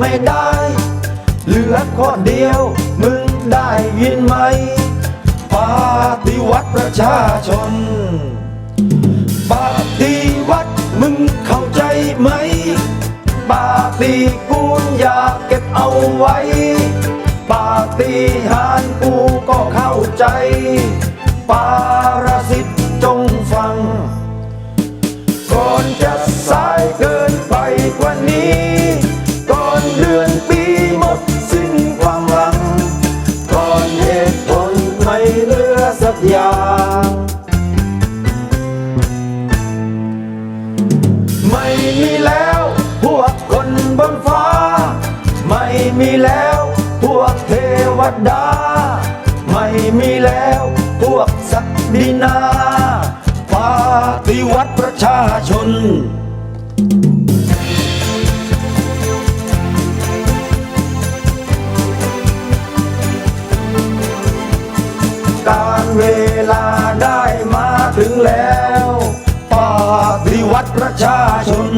ข้เหลือคนเดียว มึงได้ยินไหมปฏิวัติประชาชนปฏิวัติมึงเข้าใจไหมปาฏิกูลอย่าเก็บเอาไว้ ปาฏิหารกูก็เข้าใจปา บนฟ้า ไม่มีแล้วพวกเทวดา ไม่มีแล้วพวกศักดินาปาฏิวัติประชาชนการเวลาได้มาถึงแล้วปาฏิวัติประชาชน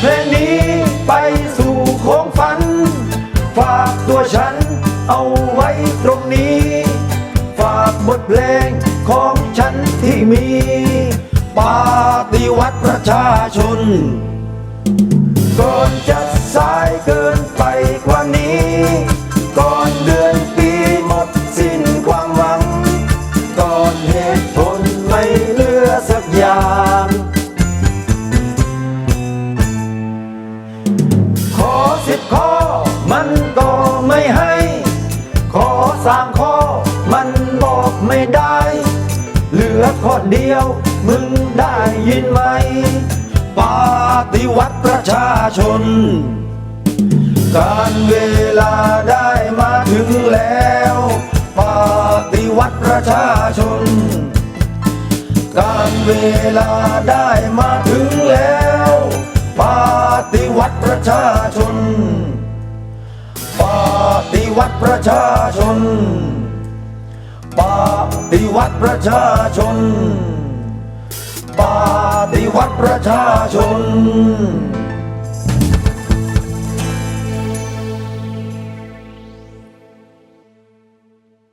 เพลงนี้ไปสู่โค้งฝัน ฝากตัวฉันเอาไว้ตรงนี้ ฝากบทเพลงของฉันที่มี ปาฏิวัติประชาชน ก่อนจะสายเกินไปกว่านี้ ก่อนเดือนปีหมดสิ้นความหวัง ก่อนเหตุผลไม่เหลือสักอย่าง ไม่ได้ เหลือข้อเดียวมึงได้ยินไหม ปฏิวัติประชาชน การเวลาได้มาถึงแล้ว ปฏิวัติประชาชน การเวลาได้มาถึงแล้ว ปฏิวัติประชาชน ปฏิวัติประชาชน ปฏิวัติประชาชนปฏิวัติประชาชน